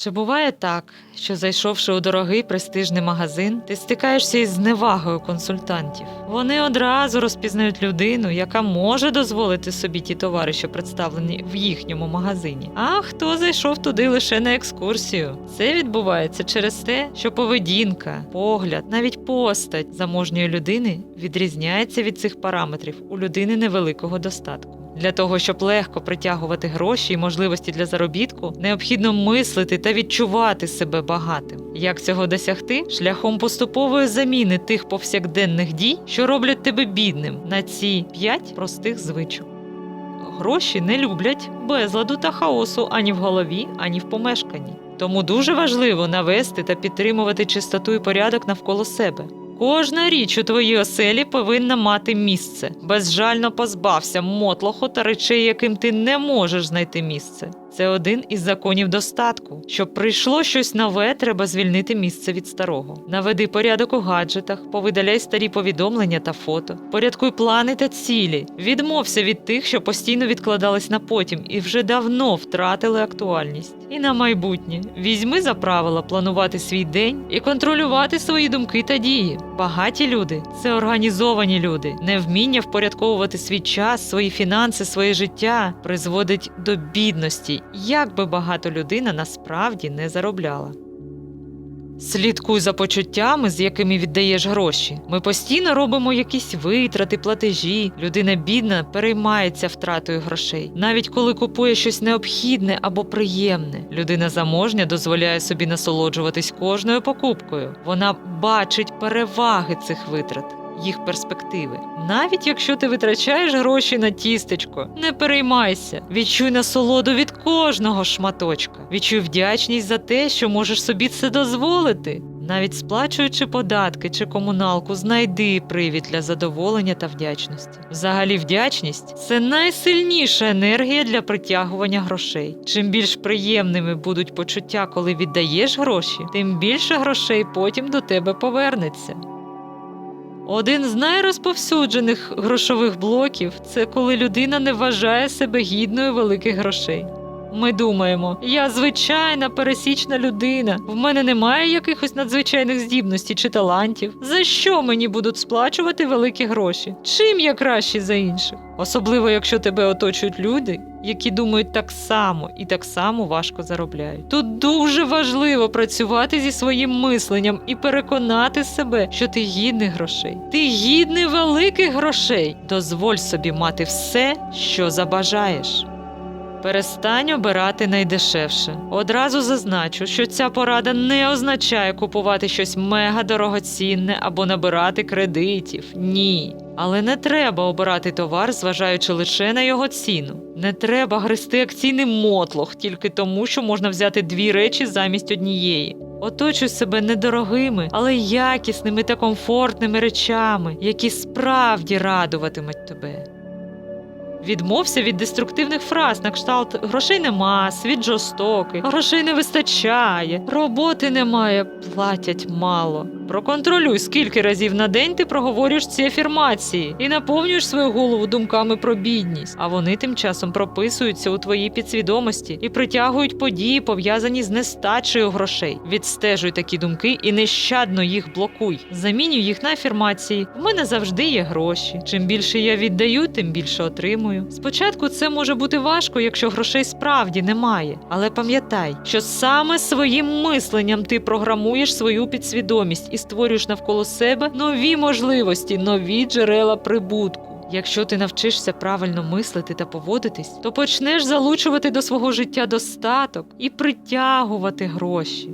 Чи буває так, що зайшовши у дорогий престижний магазин, ти стикаєшся із зневагою консультантів? Вони одразу розпізнають людину, яка може дозволити собі ті товари, що представлені в їхньому магазині. А хто зайшов туди лише на екскурсію? Це відбувається через те, що поведінка, погляд, навіть постать заможньої людини відрізняється від цих параметрів у людини невеликого достатку. Для того, щоб легко притягувати гроші і можливості для заробітку, необхідно мислити та відчувати себе багатим. Як цього досягти? Шляхом поступової заміни тих повсякденних дій, що роблять тебе бідним, на ці п'ять простих звичок. Гроші не люблять безладу та хаосу ані в голові, ані в помешканні. Тому дуже важливо навести та підтримувати чистоту і порядок навколо себе. Кожна річ у твоїй оселі повинна мати місце. Безжально позбався мотлоху та речей, яким ти не можеш знайти місце. Це один із законів достатку. Щоб прийшло щось нове, треба звільнити місце від старого. Наведи порядок у гаджетах, повидаляй старі повідомлення та фото, порядкуй плани та цілі. Відмовся від тих, що постійно відкладались на потім і вже давно втратили актуальність. І на майбутнє візьми за правило планувати свій день і контролювати свої думки та дії. Багаті люди це організовані люди. Невміння впорядковувати свій час, свої фінанси, своє життя призводить до бідності, як би багато людина насправді не заробляла. Слідкуй за почуттями, з якими віддаєш гроші. Ми постійно робимо якісь витрати, платежі. Людина бідна переймається втратою грошей. Навіть коли купує щось необхідне або приємне. Людина заможня дозволяє собі насолоджуватись кожною покупкою. Вона бачить переваги цих витрат. Їх перспективи. Навіть якщо ти витрачаєш гроші на тістечко, не переймайся. Відчуй насолоду від кожного шматочка. Відчуй вдячність за те, що можеш собі це дозволити. Навіть сплачуючи податки чи комуналку, знайди привід для задоволення та вдячності. Взагалі, вдячність це найсильніша енергія для притягування грошей. Чим більш приємними будуть почуття, коли віддаєш гроші, тим більше грошей потім до тебе повернеться. Один з найрозповсюджених грошових блоків це коли людина не вважає себе гідною великих грошей. Ми думаємо, я звичайна пересічна людина, в мене немає якихось надзвичайних здібностей чи талантів. За що мені будуть сплачувати великі гроші? Чим я кращий за інших? Особливо, якщо тебе оточують люди, які думають так само і так само важко заробляють. Тут дуже важливо працювати зі своїм мисленням і переконати себе, що ти гідний грошей. Ти гідний великих грошей. Дозволь собі мати все, що забажаєш. Перестань обирати найдешевше. Одразу зазначу, що ця порада не означає купувати щось мега дорогоцінне або набирати кредитів. Ні. Але не треба обирати товар, зважаючи лише на його ціну. Не треба гристи акційний мотлох тільки тому, що можна взяти дві речі замість однієї. Оточуй себе недорогими, але якісними та комфортними речами, які справді радуватимуть тебе. Відмовся від деструктивних фраз на кшталт грошей нема, світ жорстокий, грошей не вистачає, роботи немає, платять мало. Проконтролюй, скільки разів на день ти проговорюєш ці афірмації і наповнюєш свою голову думками про бідність, а вони тим часом прописуються у твоїй підсвідомості і притягують події, пов'язані з нестачею грошей. Відстежуй такі думки і нещадно їх блокуй. Замінюй їх на афірмації. В мене завжди є гроші. Чим більше я віддаю, тим більше отримую. Спочатку це може бути важко, якщо грошей справді немає. Але пам'ятай, що саме своїм мисленням ти програмуєш свою підсвідомість і створюєш навколо себе нові можливості, нові джерела прибутку. Якщо ти навчишся правильно мислити та поводитись, то почнеш залучувати до свого життя достаток і притягувати гроші.